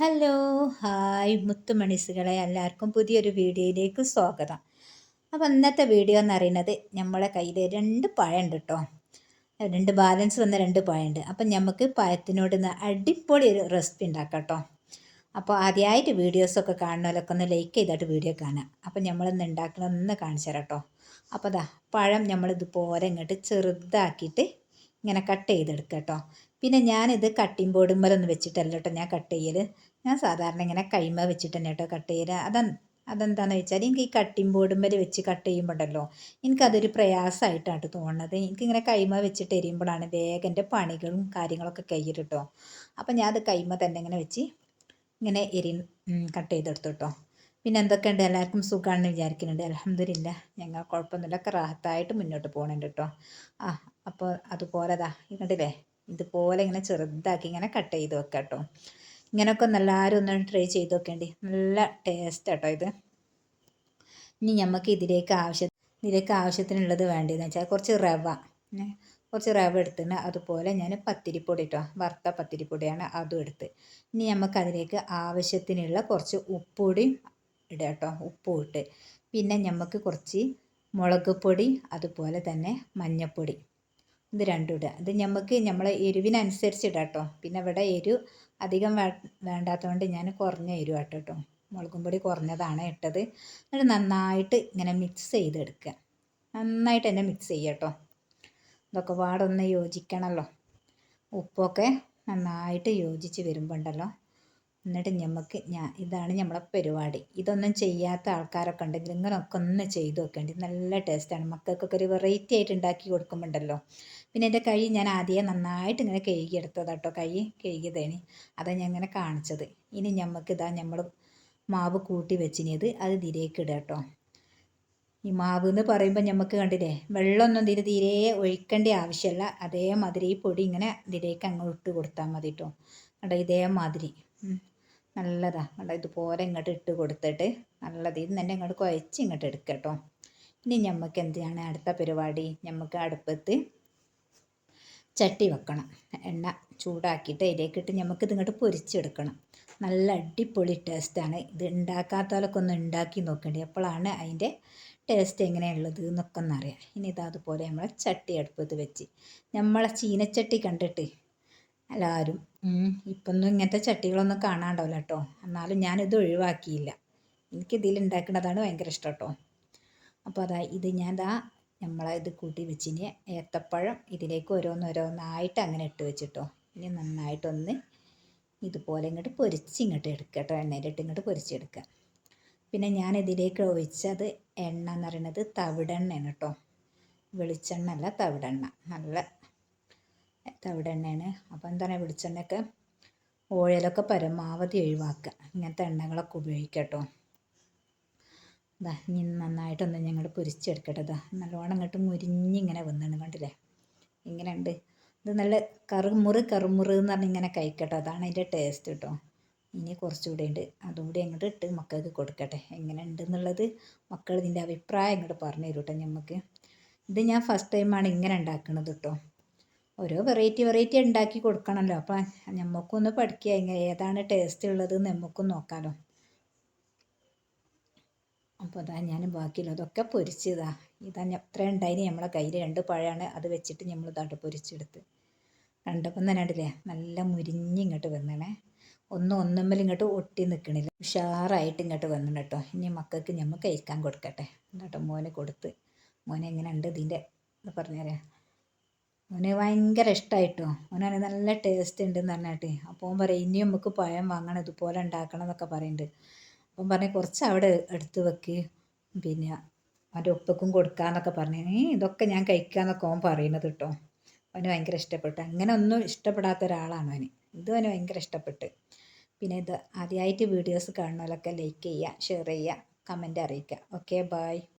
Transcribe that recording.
Hello hi മുത്തുമണിസുകളെ. എല്ലാവർക്കും പുതിയൊരു വീഡിയോയിലേക്ക് സ്വാഗതം. അപ്പോൾ ഇന്നത്തെ വീഡിയോ എന്ന് പറയുന്നത് നമ്മളെ കയ്യിൽ രണ്ട് പഴമുണ്ട് കേട്ടോ രണ്ട് ബാലൻസ് വന്ന രണ്ട് പഴമുണ്ട്. അപ്പം നമുക്ക് പഴത്തിനോട് അടിപൊളി ഒരു റെസിപ്പി ഉണ്ടാക്കാം കേട്ടോ അപ്പോൾ ആദ്യമായിട്ട് വീഡിയോസൊക്കെ കാണുന്നവരൊക്കെ ഒന്ന് ലൈക്ക് ചെയ്തിട്ട് വീഡിയോ കാണാം അപ്പം നമ്മളിന്ന് ഉണ്ടാക്കണമെന്ന് കാണിച്ചു തരാം കേട്ടോ അപ്പോൾ അതാ പഴം നമ്മളിതുപോലെ ഇങ്ങോട്ട് ചെറുതാക്കിയിട്ട് ഇങ്ങനെ കട്ട് ചെയ്തെടുക്കുക കേട്ടോ പിന്നെ ഞാനിത് കട്ടിംഗ് ബോർഡുമ്മലൊന്നും വെച്ചിട്ടല്ല കേട്ടോ ഞാൻ കട്ട് ചെയ്യൽ ഞാൻ സാധാരണ ഇങ്ങനെ കൈമ വെച്ചിട്ട് തന്നെ കേട്ടോ കട്ട് ചെയ്യൽ അതെ അതെന്താണെന്ന് വെച്ചാൽ എനിക്ക് ഈ കട്ടിംഗ് ബോർഡുമ്മൽ വെച്ച് കട്ട് ചെയ്യുമ്പോഴല്ലോ എനിക്കതൊരു പ്രയാസമായിട്ടാണ് തോന്നുന്നത് എനിക്കിങ്ങനെ കൈമ വെച്ചിട്ട് എരിയുമ്പോഴാണ് വേഗം എന്റെ പണികളും കാര്യങ്ങളൊക്കെ കയ്യിൽ കേട്ടോ അപ്പം ഞാൻ അത് കൈമ തന്നെ ഇങ്ങനെ വെച്ച് ഇങ്ങനെ എരി കട്ട് ചെയ്തെടുത്തു കേട്ടോ പിന്നെ എന്തൊക്കെയുണ്ട്? എല്ലാവർക്കും സുഖമാണെന്ന് വിചാരിക്കുന്നുണ്ട്. അലഹമില്ല ഞങ്ങൾ കുഴപ്പമൊന്നുമില്ല. ഒക്കെ റാഹത്തായിട്ട് മുന്നോട്ട് പോകുന്നുണ്ട് കേട്ടോ ആ അപ്പോൾ അതുപോലെ കണ്ടില്ലേ ഇതുപോലെ ഇങ്ങനെ ചെറുതാക്കി ഇങ്ങനെ കട്ട് ചെയ്ത് വെക്കാം കേട്ടോ ഇങ്ങനെയൊക്കെ എല്ലാവരും ഒന്ന് ട്രൈ ചെയ്ത് നോക്കേണ്ടി. നല്ല ടേസ്റ്റ് കേട്ടോ ഇത്. ഇനി നമുക്ക് ഇതിലേക്ക് ആവശ്യം ഇതിലേക്ക് ആവശ്യത്തിനുള്ളത് വേണ്ടതെന്ന് വെച്ചാൽ കുറച്ച് റവ. കുറച്ച് റവ എടുത്തിന് അതുപോലെ ഞാൻ പത്തിരിപ്പൊടി കേട്ടോ വറുത്ത പത്തിരിപ്പൊടിയാണ് അതും എടുത്ത്. ഇനി നമുക്ക് അതിലേക്ക് ആവശ്യത്തിനുള്ള കുറച്ച് ഉപ്പുപൊടിയും ഇടുക കേട്ടോ ഉപ്പും ഇട്ട്. പിന്നെ നമുക്ക് കുറച്ച് മുളക് പൊടി അതുപോലെ തന്നെ മഞ്ഞൾപ്പൊടി ഇത് രണ്ടും ഇടുക. ഇത് നമുക്ക് നമ്മളെ എരിവിനനുസരിച്ച് ഇടാം കേട്ടോ പിന്നെ ഇവിടെ എരിവ് അധികം വേണ്ടാത്തതുകൊണ്ട് ഞാൻ കുറഞ്ഞ എരിവ് ആട്ടോ കേട്ടോ മുളകും പൊടി കുറഞ്ഞതാണ് ഇട്ടത്. എന്നിട്ട് നന്നായിട്ട് ഇങ്ങനെ മിക്സ് ചെയ്തെടുക്കുക. നന്നായിട്ട് തന്നെ മിക്സ് ചെയ്യുക കേട്ടോ ഇതൊക്കെ പാടൊന്ന് യോജിക്കണമല്ലോ ഉപ്പൊക്കെ നന്നായിട്ട് യോജിച്ച് വരുമ്പോൾ ഉണ്ടല്ലോ എന്നിട്ട് നമുക്ക് ഞാൻ ഇതാണ് നമ്മളെ പരിപാടി. ഇതൊന്നും ചെയ്യാത്ത ആൾക്കാരൊക്കെ ഉണ്ടെങ്കിൽ ഇങ്ങനെയൊക്കെ ഒന്ന് ചെയ്ത് നോക്കേണ്ടി. നല്ല ടേസ്റ്റാണ് മക്കൾക്കൊക്കെ ഒരു വെറൈറ്റി ആയിട്ട് ഉണ്ടാക്കി കൊടുക്കുമ്പോണ്ടല്ലോ. പിന്നെ എന്റെ കൈ ഞാൻ ആദ്യം നന്നായിട്ട് ഇങ്ങനെ കഴുകിയെടുത്തത് കേട്ടോ കൈ കഴുകിയതാണ് അതാണ് ഞാൻ ഇങ്ങനെ കാണിച്ചത്. ഇനി നമുക്ക് ഇതാ നമ്മൾ മാവ് കൂട്ടി വെച്ചിനിയത് അത് തിരേക്ക് ഇടുക കേട്ടോ ഈ മാവ് എന്ന് പറയുമ്പോൾ നമുക്ക് കണ്ടില്ലേ? വെള്ളമൊന്നും തിരി തീരെ ഒഴിക്കേണ്ട ആവശ്യമില്ല അതേമാതിരി ഈ പൊടി ഇങ്ങനെ ഇതിലേക്ക് അങ്ങ് ഇട്ട് കൊടുത്താൽ മതി കേട്ടോ കേട്ടോ ഇതേമാതിരി. നല്ലതാണ് കണ്ടോ? ഇതുപോലെ ഇങ്ങോട്ട് ഇട്ട് കൊടുത്തിട്ട് നല്ലത്. ഇത് തന്നെ ഇങ്ങോട്ട് കുഴച്ച് ഇങ്ങോട്ട് എടുക്കുക കേട്ടോ ഇനി നമുക്ക് എന്താണ് അടുത്ത പരിപാടി? നമുക്ക് അടുപ്പത്ത് ചട്ടി വെക്കണം. എണ്ണ ചൂടാക്കിയിട്ട് അതിലേക്കിട്ട് നമുക്ക് ഇതിങ്ങോട്ട് പൊരിച്ചെടുക്കണം. നല്ല അടിപൊളി ടേസ്റ്റാണ് ഇത് ഉണ്ടാക്കാത്തവരൊക്കെ ഒന്ന് ഉണ്ടാക്കി നോക്കേണ്ടി? അപ്പോഴാണ് അതിന്റെ ടേസ്റ്റ് എങ്ങനെയുള്ളത് എന്നൊക്കെ ഒന്നറിയാം ഇനി ഇതാ അതുപോലെ നമ്മളെ ചട്ടി അടുപ്പത്ത് വെച്ച്. നമ്മളെ ചീനച്ചട്ടി കണ്ടിട്ട് എല്ലാവരും ഇപ്പൊന്നും ഇങ്ങനത്തെ ചട്ടികളൊന്നും കാണാണ്ടാവില്ല കേട്ടോ എന്നാലും ഞാനിത് ഒഴിവാക്കിയില്ല. എനിക്കിതിൽ ഉണ്ടാക്കുന്നതാണ് ഭയങ്കര ഇഷ്ടം കേട്ടോ അപ്പോൾ അതാ ഇത് ഞാൻ ദാ നമ്മളെ ഇത് കൂട്ടി വെച്ചിന്. ഏത്തപ്പഴം ഇതിലേക്ക് ഓരോന്നോരോന്നായിട്ട് അങ്ങനെ ഇട്ട് വെച്ചിട്ടോ. ഇനി നന്നായിട്ടൊന്ന് ഇതുപോലെ ഇങ്ങോട്ട് പൊരിച്ച് ഇങ്ങോട്ട് എടുക്കുക കേട്ടോ എണ്ണയിലിട്ട് ഇങ്ങോട്ട് പൊരിച്ചെടുക്കുക പിന്നെ ഞാൻ ഇതിലേക്ക് ഒഴിച്ചത് എണ്ണ എന്ന് പറയുന്നത് തവിടെണ്ണയാണ് കേട്ടോ വെളിച്ചെണ്ണ അല്ല തവിടെണ്ണ. നല്ല തവിടെണ്ണയാണ് അപ്പോൾ എന്താണ് വെളിച്ചെണ്ണയൊക്കെ ഓയിലൊക്കെ പരമാവധി ഒഴിവാക്കുക. ഇങ്ങനത്തെ എണ്ണകളൊക്കെ ഉപയോഗിക്കുക കേട്ടോ ഇതാ ഇനി നന്നായിട്ടൊന്ന് ഞങ്ങൾ പൊരിച്ചെടുക്കട്ടെ. ഇതാ നല്ലോണം ഇങ്ങോട്ട് മുരിഞ്ഞിങ്ങനെ വന്നിട്ട് കണ്ടില്ലേ? ഇങ്ങനെയുണ്ട് ഇത് നല്ല കറുമുറ് കറുമുറ് എന്ന് പറഞ്ഞ് ഇങ്ങനെ കഴിക്കട്ടെ. അതാണ് അതിന്റെ ടേസ്റ്റ് കേട്ടോ ഇനി കുറച്ചുകൂടെ ഉണ്ട് അതും കൂടി അങ്ങോട്ട് ഇട്ട് മക്കൾക്ക് കൊടുക്കട്ടെ. എങ്ങനെ ഉണ്ടെന്നുള്ളത് മക്കൾ ഇതിന്റെ അഭിപ്രായം ഇങ്ങോട്ട് പറഞ്ഞു തരും കേട്ടോ നമുക്ക് ഇത് ഞാൻ ഫസ്റ്റ് ടൈമാണ് ഇങ്ങനെ ഉണ്ടാക്കുന്നത് കേട്ടോ ഓരോ വെറൈറ്റി വെറൈറ്റി ഉണ്ടാക്കി കൊടുക്കണമല്ലോ അപ്പം നമുക്കൊന്ന് പഠിക്കുക ഇങ്ങനെ ഏതാണ് ടേസ്റ്റ് ഉള്ളത് നമുക്കും നോക്കാമല്ലോ അപ്പോൾ അതാ ഞാൻ ബാക്കിയുള്ളതൊക്കെ പൊരിച്ചതാ. ഇതാ എത്ര ഉണ്ടായിന് നമ്മളെ കയ്യിൽ രണ്ട് പഴമാണ് അത് വെച്ചിട്ട് നമ്മൾ ഇതാട്ട് പൊരിച്ചെടുത്ത്. കണ്ടപ്പം തന്നെ ഉണ്ടല്ലേ നല്ല മുരിഞ്ഞ് ഇങ്ങോട്ട് വന്നണേ. ഒന്നും ഒന്നുമ്മൽ ഇങ്ങോട്ട് ഒട്ടി നിൽക്കണില്ല ഉഷാറായിട്ട് ഇങ്ങോട്ട് വന്നു കേട്ടോ ഇനി മക്കൾക്ക് നമ്മൾ കഴിക്കാൻ കൊടുക്കട്ടെ. എന്നിട്ടോ മോനെ കൊടുത്ത്. മോനെ എങ്ങനെ ഉണ്ട് ഇതിന്റെ പറഞ്ഞുതരാം അവന് ഭയങ്കര ഇഷ്ടമായിട്ടോ അവനെ നല്ല ടേസ്റ്റ് ഉണ്ടെന്ന് പറഞ്ഞാട്ടെ. അപ്പോൾ അവൻ പറയും ഇനിയും നമുക്ക് പഴം വാങ്ങണം ഇതുപോലെ ഉണ്ടാക്കണം എന്നൊക്കെ പറയുന്നുണ്ട് അപ്പം പറഞ്ഞ് കുറച്ച് അവിടെ എടുത്ത് വെക്ക്. പിന്നെ അവന്റെ ഉപ്പക്കും കൊടുക്കാന്നൊക്കെ പറഞ്ഞു. ഏ ഇതൊക്കെ ഞാൻ കഴിക്കാമെന്നൊക്കെ അവൻ പറയുന്നത് കേട്ടോ. അവന് ഭയങ്കര ഇഷ്ടപ്പെട്ടു. അങ്ങനെ ഒന്നും ഇഷ്ടപ്പെടാത്ത ഒരാളാണ് അവന്. ഇത് അവന് ഭയങ്കര ഇഷ്ടപ്പെട്ട്. പിന്നെ ഇത് ആദ്യമായിട്ട് വീഡിയോസ് കാണുന്നവരൊക്കെ ലൈക്ക് ചെയ്യുക ഷെയർ ചെയ്യുക കമന്റ് അറിയിക്കുക. Okay bye